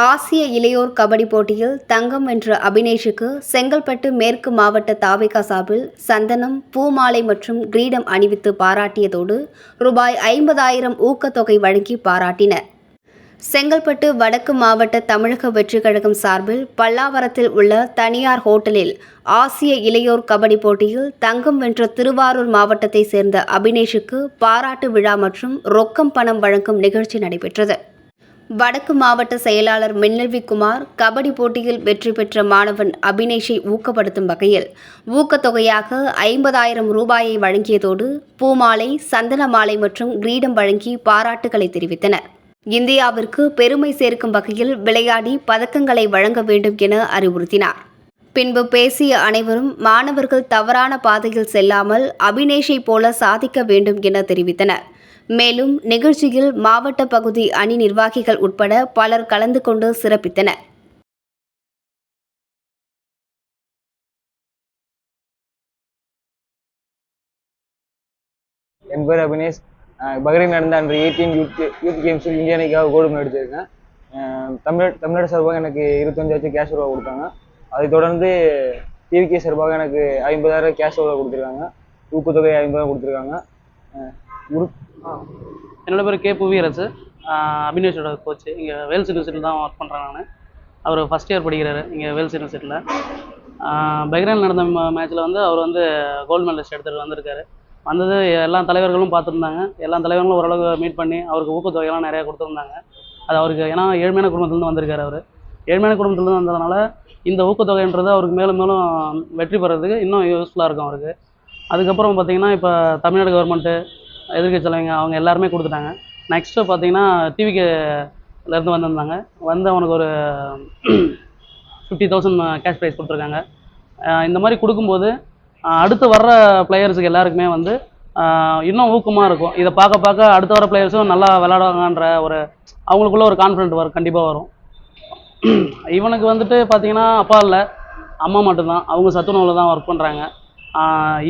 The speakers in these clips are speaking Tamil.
ஆசிய இளையோர் கபடி போட்டியில் தங்கம் வென்ற அபினேஷுக்கு செங்கல்பட்டு மேற்கு மாவட்ட தாவேகா சார்பில் சந்தனம் பூமாலை மற்றும் கிரீடம் அணிவித்து பாராட்டியதோடு ரூபாய் ஐம்பதாயிரம் ஊக்கத்தொகை வழங்கி பாராட்டினர். செங்கல்பட்டு வடக்கு மாவட்ட தமிழக வெற்றிக் கழகம் சார்பில் பல்லாவரத்தில் உள்ள தனியார் ஹோட்டலில் ஆசிய இளையோர் கபடி போட்டியில் தங்கம் வென்ற திருவாரூர் மாவட்டத்தை சேர்ந்த அபினேஷுக்கு பாராட்டு விழா மற்றும் ரொக்கம் பணம் வழங்கும் நிகழ்ச்சி நடைபெற்றது. வடக்கு மாவட்ட செயலாளர் மின்னல்வி குமார் கபடி போட்டியில் வெற்றி பெற்ற மாணவன் அபினேஷை ஊக்கப்படுத்தும் வகையில் ஊக்கத்தொகையாக ஐம்பதாயிரம் ரூபாயை வழங்கியதோடு பூமாலை சந்தன மாலை மற்றும் கிரீடம் வழங்கி பாராட்டுகளை தெரிவித்தனர். இந்தியாவிற்கு பெருமை சேர்க்கும் வகையில் விளையாடி பதக்கங்களை வழங்க வேண்டும் என அறிவுறுத்தினார். பின்பு பேசிய அனைவரும் மாணவர்கள் தவறான பாதையில் செல்லாமல் அபினேஷை போல சாதிக்க வேண்டும் என தெரிவித்தனர். மேலும் நிகழ்ச்சியில் மாவட்ட பகுதி அணி நிர்வாகிகள் உட்பட பலர் கலந்து கொண்டு சிறப்பித்தனர். என் பேர் அபினேஷ். அஹ் பஹ்ரைன் நடந்த அன்று எயிட்டீன் யூத் யூத் கேம்ஸில் இந்திய அணிக்காக கோல்டு மெடல் எடுத்திருக்கேன். தமிழ் தமிழ்நாடு சார்பாக எனக்கு இருபத்தஞ்சாயிரத்து கேஷ் ரூபா கொடுத்தாங்க. அதை தொடர்ந்து டிவிகே சார்பாக எனக்கு ஐம்பதாயிரம் கேஷ் ரூபா கொடுத்துருக்காங்க. ஊக்கத்தொகை ஐம்பதாயிரம் கொடுத்துருக்காங்க. உரு என்னோட பேர் கே புவியரசு அபினேஷோட கோச் இங்கே வேல்ஸ் யூனிவர்சிட்டியில் தான் ஒர்க் பண்ணுறேன் நான். அவர் ஃபஸ்ட் இயர் படிக்கிறாரு இங்கே வேல்ஸ் யூனிவர்சிட்டியில் பஹ்ரைன் நடந்த மேட்ச்சில் வந்து அவர் வந்து கோல்டு மெடலிஸ்ட் எடுத்துகிட்டு வந்திருக்காரு. வந்தது எல்லா தலைவர்களும் பார்த்துருந்தாங்க. எல்லா தலைவர்களும் ஓரளவுக்கு மீட் பண்ணி அவருக்கு ஊக்கத்தொகையெல்லாம் நிறையா கொடுத்துருந்தாங்க. அது அவருக்கு ஏன்னா ஏழ்மையான குடும்பத்துலேருந்து வந்திருக்காரு அவர். ஏழ்மையான குடும்பத்துலேருந்து வந்ததுனால இந்த ஊக்கத்தொகைன்றது அவருக்கு மேலும் மேலும் வெற்றி பெறதுக்கு இன்னும் யூஸ்ஃபுல்லாக இருக்கும் அவருக்கு. அதுக்கப்புறம் பார்த்தீங்கன்னா இப்போ தமிழ்நாடு கவர்மெண்ட்டு எதிர்க்கட்சி தலைவங்க அவங்க எல்லாருமே கொடுத்துட்டாங்க. நெக்ஸ்ட்டு பார்த்தீங்கன்னா டிவிக்கு வந்திருந்தாங்க. வந்து அவனுக்கு ஒரு ஃபிஃப்டி தௌசண்ட் கேஷ் ப்ரைஸ் கொடுத்துருக்காங்க. இந்த மாதிரி கொடுக்கும்போது அடுத்து வர்ற பிளேயர்ஸுக்கு எல்லாருக்குமே வந்து இன்னும் ஊக்கமாக இருக்கும். இதை பார்க்க பார்க்க அடுத்து வர பிளேயர்ஸும் நல்லா விளையாடுவாங்கன்ற ஒரு அவங்களுக்குள்ள ஒரு கான்ஃபிடென்ட் வரும் கண்டிப்பாக வரும். இவனுக்கு வந்துட்டு பார்த்தீங்கன்னா அப்பா இல்லை அம்மா மட்டும்தான். அவங்க சத்துணவில் தான் ஒர்க் பண்ணுறாங்க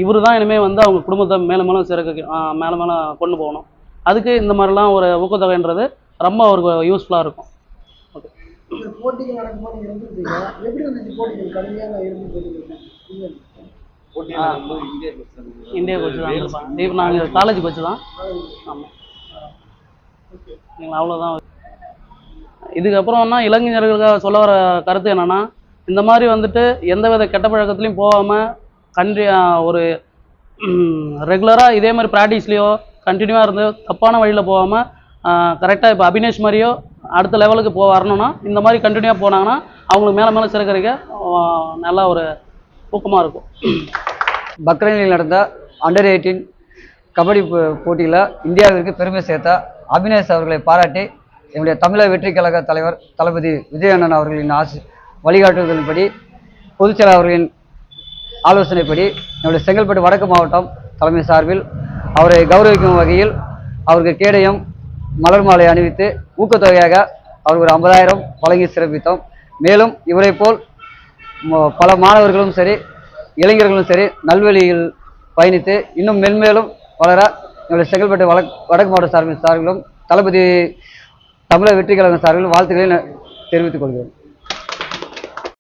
இவர் தான் இனிமேல் வந்து அவங்க குடும்பத்தை மேலும் மேலும் சிறக்க மேலே மேலே கொண்டு போகணும். அதுக்கு இந்த மாதிரிலாம் ஒரு ஊக்கத்தொகைன்றது ரொம்ப அவருக்கு யூஸ்ஃபுல்லாக இருக்கும். போட்டிகள் இந்தியா கோச்சு தான். இருப்பாங்க இப்போ நாங்கள் காலேஜ் கோச்சு தான். ஆமாம் நீங்கள் அவ்வளோதான் இதுக்கப்புறம்னா இளைஞர்களுக்காக சொல்ல வர கருத்து என்னன்னா இந்த மாதிரி வந்துட்டு எந்தவித கெட்ட பழக்கத்துலையும் போகாமல் கண்டி ஒரு ரெகுலராக இதே மாதிரி ப்ராக்டிஸ்லேயோ கண்டினியூவாக இருந்து தப்பான வழியில் போகாமல் கரெக்டாக இப்போ அபினேஷ் மாதிரியோ அடுத்த லெவலுக்கு போ வரணும்னா இந்த மாதிரி கண்டினியூவாக போனாங்கன்னா அவங்களுக்கு மேலே மேலே சிறக்கிறக்க நல்லா ஒரு ஊக்கமாக இருக்கும். பக்ரைனில் நடந்த அண்டர் எயிட்டீன் கபடி போ- போட்டியில் இந்தியாவிற்கு பெருமை சேர்த்த அபினேஷ் அவர்களை பாராட்டி என்னுடைய தமிழக வெற்றி கழக தலைவர் தளபதி விஜயண்ணன் அவர்களின் ஆசி வழிகாட்டுதலின்படி பொதுச்செயலாளர்களின் அவர்களின் ஆலோசனைப்படி என்னுடைய செங்கல்பட்டு வடக்கு மாவட்டம் தலைமை சார்பில் அவரை கௌரவிக்கும் வகையில் அவருக்கு கேடயம் மலர் மாலை அணிவித்து ஊக்கத்தொகையாக அவருக்கு ஒரு ஐம்பதாயிரம் வழங்கி சிறப்பித்தோம். மேலும் இவரைப் போல் பல மாணவர்களும் சரி இளைஞர்களும் சரி நல்வழியில் பயணித்து இன்னும் மென்மேலும் வளர என்னுடைய செங்கல்பட்டு வழக் வடக்கு மாவட்ட சார்பில் சார்பிலும் தளபதி தமிழக வெற்றி கழகம் சார்பிலும் வாழ்த்துக்களை தெரிவித்துக் கொள்கிறேன்